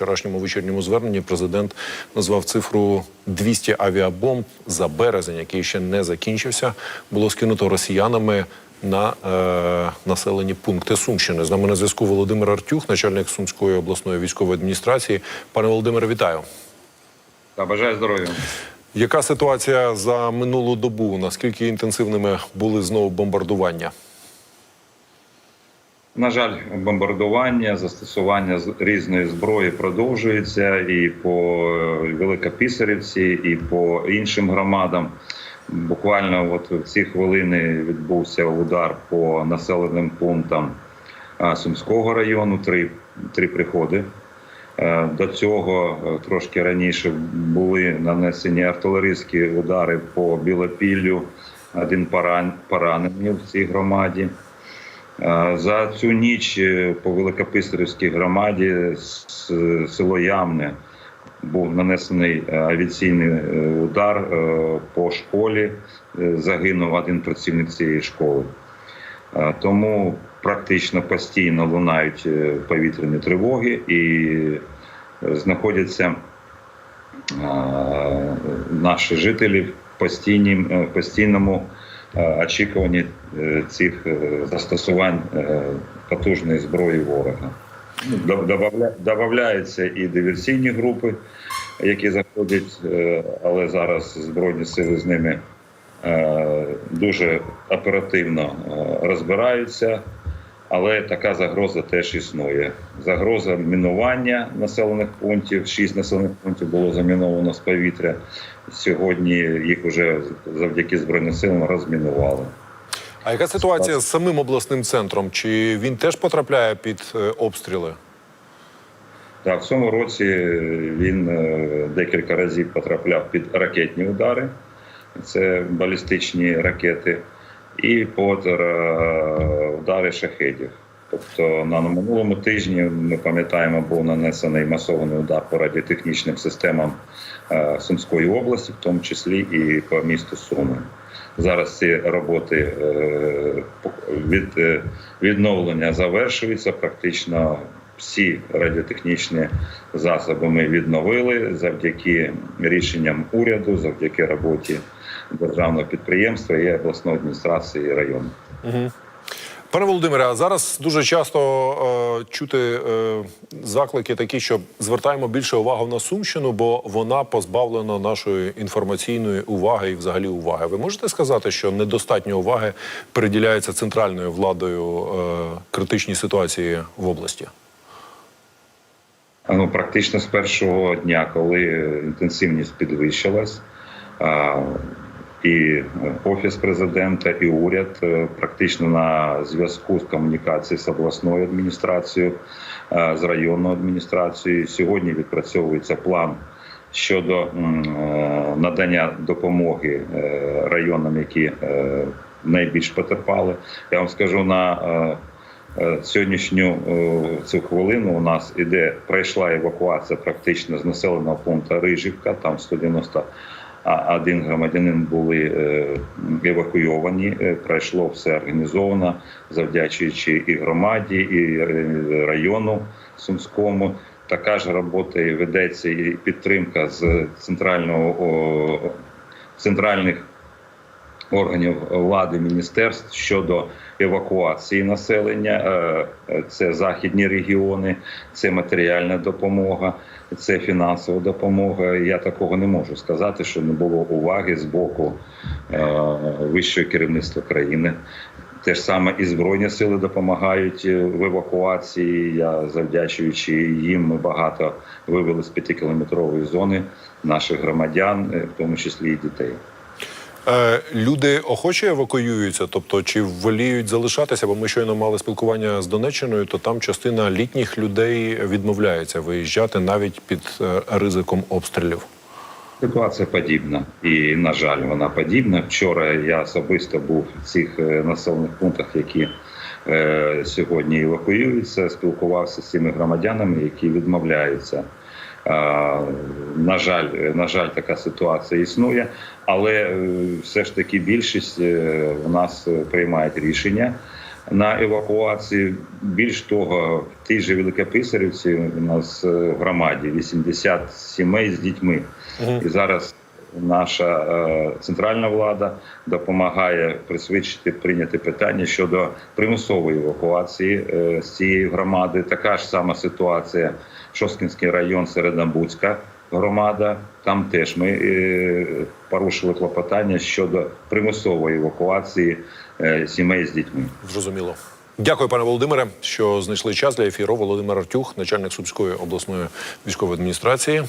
вчорашньому вечірньому зверненні президент назвав цифру 200 авіабомб за березень, який ще не закінчився, було скинуто росіянами на е, населені пункти Сумщини. З нами на зв'язку Володимир Артюх, начальник Сумської обласної військової адміністрації. Пане Володимире, вітаю. Та бажаю здоров'я. Яка ситуація за минулу добу? Наскільки інтенсивними були знову бомбардування? На жаль, бомбардування, застосування різної зброї продовжується і по е, Великописарівці, і по іншим громадам. Буквально от в ці хвилини відбувся удар по населеним пунктам Сумського району. Три, три приходи. Е, До цього е, трошки раніше були нанесені артилерійські удари по Білопіллю, один поранений в цій громаді. Е, За цю ніч е, по Великописарівській громаді с- село Ямне був нанесений е, авіаційний е, удар е, по школі. Е, Загинув один працівник цієї школи. Е, Тому практично постійно лунають е, повітряні тривоги і е, знаходяться е, наші жителі в е, постійному е, очікуванні е, цих е, застосувань е, потужної зброї ворога. Ну, Добавляються і диверсійні групи, які заходять, е, але зараз збройні сили з ними е, дуже оперативно е, розбираються. Але така загроза теж існує. Загроза мінування населених пунктів. Шість населених пунктів було заміновано з повітря. Сьогодні їх вже завдяки збройним силам розмінували. А яка ситуація з самим обласним центром? Чи він теж потрапляє під е, обстріли? Так, в цьому році він е, декілька разів потрапляв під ракетні удари. Це балістичні ракети, і е, удари шахедів. Тобто на минулому тижні ми пам'ятаємо, був нанесений масований удар по радіотехнічним системам е, Сумської області, в тому числі і по місту Суми. Зараз ці роботи е, від е, відновлення завершуються. Практично всі радіотехнічні засоби ми відновили завдяки рішенням уряду, завдяки роботі державного підприємства і обласної адміністрації району. Пане Володимире, а зараз дуже часто е, чути е, заклики такі, що звертаємо більше увагу на Сумщину, бо вона позбавлена нашої інформаційної уваги і взагалі уваги. Ви можете сказати, що недостатньо уваги приділяється центральною владою е, критичній ситуації в області? Ну, практично з першого дня, коли інтенсивність підвищилась, а, і офіс президента, і уряд е, практично на зв'язку з комунікацією з обласною адміністрацією, е, з районною адміністрацією. Сьогодні відпрацьовується план щодо е, надання допомоги районам, які найбільш потерпали. Я вам скажу на Сьогоднішню цю хвилину у нас іде пройшла евакуація практично з населеного пункту Рижівка. Там 191 громадянин були е, евакуйовані. Е, Пройшло все організовано, завдячуючи і громаді, і е, району Сумському. Така ж робота і ведеться і підтримка з центрального центральних органів влади міністерств щодо евакуації населення. Е, е, Це західні регіони, це матеріальна допомога, це фінансова допомога. Я такого не можу сказати, що не було уваги з боку е, вищого керівництва країни. Те ж саме і збройні сили допомагають в евакуації. Я завдячуючи їм, ми багато вивели з п'ятикілометрової зони наших громадян, в тому числі і дітей. Е, люди охоче евакуюються, тобто чи воліють залишатися? Бо ми щойно мали спілкування з Донеччиною, то там частина літніх людей відмовляється виїжджати навіть під е, ризиком обстрілів. Ситуація подібна, і на жаль, вона подібна. Вчора я особисто був в цих е, населених пунктах, які е, сьогодні евакуюються. Спілкувався з цими громадянами, які відмовляються. Е, на жаль, на жаль, така ситуація існує, але е, все ж таки більшість в у нас е, приймають рішення. на евакуацію. Більш того, в тій же Великописарівці у нас е, в громаді 80 сімей з дітьми. І зараз наша е, центральна влада допомагає присвідчити прийняти питання щодо примусової евакуації е, з цієї громади. Така ж сама ситуація. Шосткінський район Середнобудська громада. Там теж ми е, порушили клопотання щодо примусової евакуації сімей з дітьми. Зрозуміло. Дякую, пане Володимире, що знайшли час для ефіру. Володимир Артюх, начальник Сумської обласної військової адміністрації.